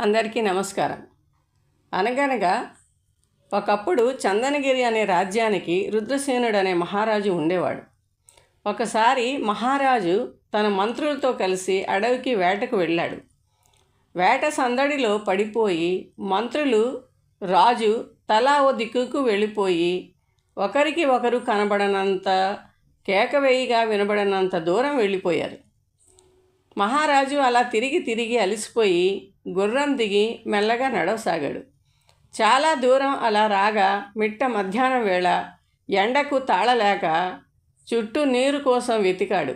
అందరికీ నమస్కారం. అనగనగా ఒకప్పుడు చందనగిరి అనే రాజ్యానికి రుద్రసేనుడు అనే మహారాజు ఉండేవాడు. ఒకసారి మహారాజు తన మంత్రులతో కలిసి అడవికి వేటకు వెళ్ళాడు. వేట సందడిలో పడిపోయి మంత్రులు రాజు తలా ఓ దిక్కుకు వెళ్ళిపోయి ఒకరికి ఒకరు కనబడనంత కేకవేయిగా వినబడనంత దూరం వెళ్ళిపోయారు. మహారాజు అలా తిరిగి తిరిగి అలసిపోయి గుర్రం దిగి మెల్లగా నడవసాగాడు. చాలా దూరం అలా రాగా మిట్ట మధ్యాహ్నం వేళ ఎండకు తాళలేక చుట్టూ నీరు కోసం వెతికాడు.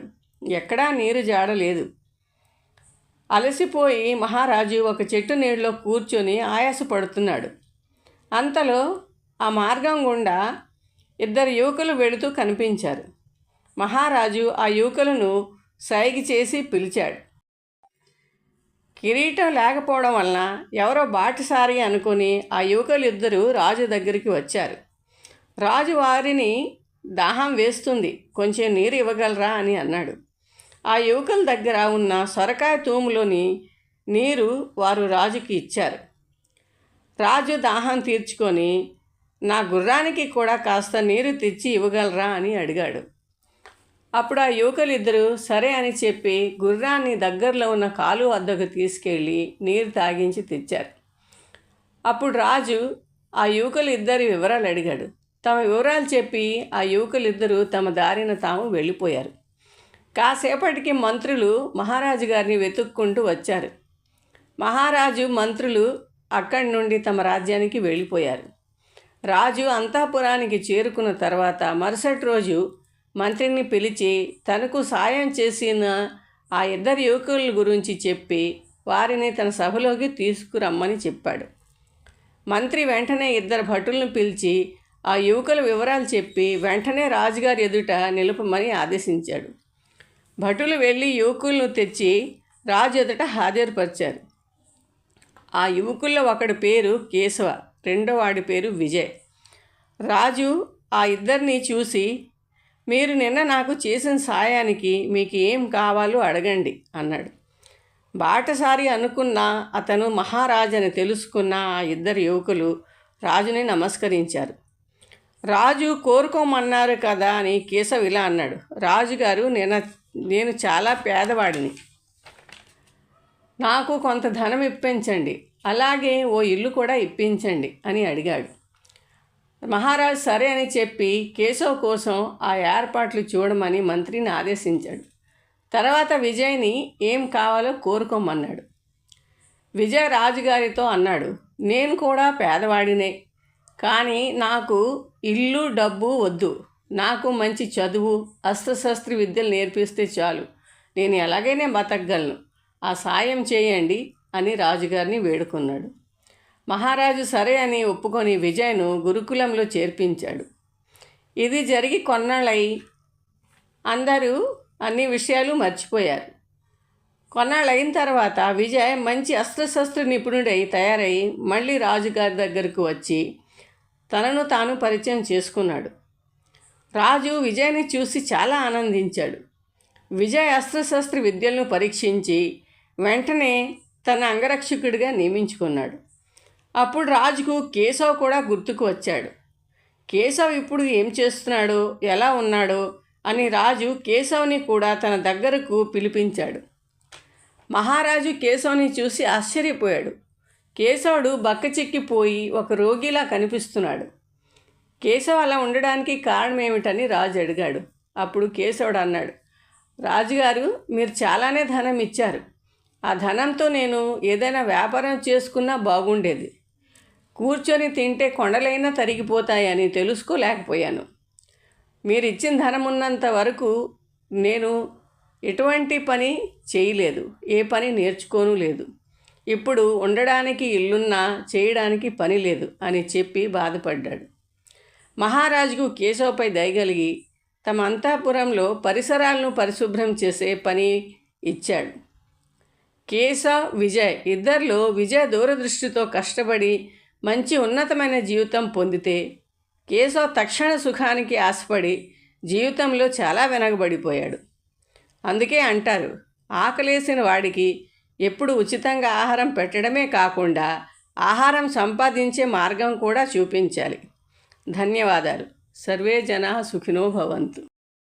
ఎక్కడా నీరు జాడలేదు అలసిపోయి మహారాజు ఒక చెట్టు నీళ్ళలో కూర్చొని ఆయాసపడుతున్నాడు. అంతలో ఆ మార్గం గుండా ఇద్దరు యువకులు వెళుతూ కనిపించారు. మహారాజు ఆ యువకులను సైగి చేసి పిలిచాడు. కిరీటం లేకపోవడం వలన ఎవరో బాటసారి అనుకుని ఆ యువకులు ఇద్దరు రాజు దగ్గరికి వచ్చారు. రాజు వారిని దాహం వేస్తుంది కొంచెం నీరు ఇవ్వగలరా అని అన్నాడు. ఆ యువకుల దగ్గర ఉన్న సొరకాయ తూములోని నీరు వారు రాజుకి ఇచ్చారు. రాజు దాహం తీర్చుకొని నా గుర్రానికి కూడా కాస్త నీరు తెచ్చి ఇవ్వగలరా అని అడిగాడు. అప్పుడు ఆ యువకులిద్దరూ సరే అని చెప్పి గుర్రాన్ని దగ్గరలో ఉన్న కాలు వద్దకు తీసుకెళ్ళి నీరు తాగించి తెచ్చారు. అప్పుడు రాజు ఆ యువకులు ఇద్దరి వివరాలు అడిగాడు. తమ వివరాలు చెప్పి ఆ యువకులిద్దరూ తమ దారిన తాము వెళ్ళిపోయారు. కాసేపటికి మంత్రులు మహారాజు గారిని వెతుక్కుంటూ వచ్చారు. మహారాజు మంత్రులు అక్కడి నుండి తమ రాజ్యానికి వెళ్ళిపోయారు. రాజు అంతాపురానికి చేరుకున్న తర్వాత మరుసటి రోజు మంత్రిని పిలిచి తనకు సాయం చేసిన ఆ ఇద్దరు యువకుల గురించి చెప్పి వారిని తన సభలోకి తీసుకురమ్మని చెప్పాడు. మంత్రి వెంటనే ఇద్దరు భటులను పిలిచి ఆ యువకుల వివరాలు చెప్పి వెంటనే రాజుగారి ఎదుట నిలుపమని ఆదేశించాడు. భటులు వెళ్ళి యువకులను తెచ్చి రాజు ఎదుట హాజరుపరిచారు. ఆ యువకుల్లో ఒకడి పేరు కేశవ రెండో వాడి పేరు విజయ్. రాజు ఆ ఇద్దరిని చూసి మీరు నిన్న నాకు చేసిన సాయానికి మీకు ఏం కావాలో అడగండి అన్నాడు. బాటసారి అనుకున్న అతను మహారాజని తెలుసుకున్న ఆ ఇద్దరు యువకులు రాజుని నమస్కరించారు. రాజు కోరుకోమన్నారు కదా అని కేశవ్ ఇలా అన్నాడు. రాజుగారు నేను నేను చాలా పేదవాడిని. నాకు కొంత ధనం ఇప్పించండి. అలాగే ఓ ఇల్లు కూడా ఇప్పించండి అని అడిగాడు. మహారాజు సరే అని చెప్పి కేశవ్ కోసం ఆ ఏర్పాట్లు చూడమని మంత్రిని ఆదేశించాడు. తర్వాత విజయ్ని ఏం కావాలో కోరుకోమన్నాడు. విజయ్ రాజుగారితో అన్నాడు నేను కూడా పేదవాడినే. కానీ నాకు ఇల్లు డబ్బు వద్దు. నాకు మంచి చదువు అస్త్రశస్త్ర విద్యలు నేర్పిస్తే చాలు. నేను ఎలాగైనా బతకగలను. ఆ సాయం చేయండి అని రాజుగారిని వేడుకున్నాడు. మహారాజు సరే అని ఒప్పుకొని విజయ్ను గురుకులంలో చేర్పించాడు. ఇది జరిగి కొన్నాళ్ళై అందరూ అన్ని విషయాలు మర్చిపోయారు. కొన్నాళ్ళు అయిన తర్వాత విజయ్ మంచి అస్త్రశస్త్ర నిపుణుడై తయారై మళ్ళీ రాజుగారి దగ్గరకు వచ్చి తనను తాను పరిచయం చేసుకున్నాడు. రాజు విజయ్ని చూసి చాలా ఆనందించాడు. విజయ్ అస్త్రశస్త్ర విద్యలను పరీక్షించి వెంటనే తన అంగరక్షకుడిగా నియమించుకున్నాడు. అప్పుడు రాజుకు కేశవ్ కూడా గుర్తుకు వచ్చాడు. కేశవ్ ఇప్పుడు ఏం చేస్తున్నాడో? ఎలా ఉన్నాడో? అని రాజు కేశవ్ని కూడా తన దగ్గరకు పిలిపించాడు. మహారాజు కేశవ్ని చూసి ఆశ్చర్యపోయాడు. కేశవుడు బక్కచిక్కిపోయి ఒక రోగిలా కనిపిస్తున్నాడు. కేశవ్ అలా ఉండడానికి కారణం ఏమిటని రాజు అడిగాడు. అప్పుడు కేశవుడు అన్నాడు రాజుగారు మీరు చాలానే ధనం ఇచ్చారు. ఆ ధనంతో నేను ఏదైనా వ్యాపారం చేసుకున్నా బాగుండేది. కూర్చొని తింటే కొండలైనా తరిగిపోతాయని తెలుసుకోలేకపోయాను. మీరు ఇచ్చిన ధనం ఉన్నంత వరకు నేను ఎటువంటి పని చేయలేదు. ఏ పని నేర్చుకోను లేదు. ఇప్పుడు ఉండడానికి ఇల్లున్నా చేయడానికి పని లేదు అని చెప్పి బాధపడ్డాడు. మహారాజుకు కేశవపై దయగలిగి తమ అంతాపురంలో పరిసరాలను పరిశుభ్రం చేసే పని ఇచ్చాడు. కేశవ్ విజయ్ ఇద్దరిలో విజయ్ దూరదృష్టితో కష్టపడి మంచి ఉన్నతమైన జీవితం పొందితే కేశవ్ తక్షణ సుఖానికి ఆశపడి జీవితంలో చాలా వెనకబడిపోయాడు. అందుకే అంటారు ఆకలేసిన వాడికి ఎప్పుడు ఉచితంగా ఆహారం పెట్టడమే కాకుండా ఆహారం సంపాదించే మార్గం కూడా చూపించాలి. ధన్యవాదాలు. సర్వే జనా సుఖినో భవంతు.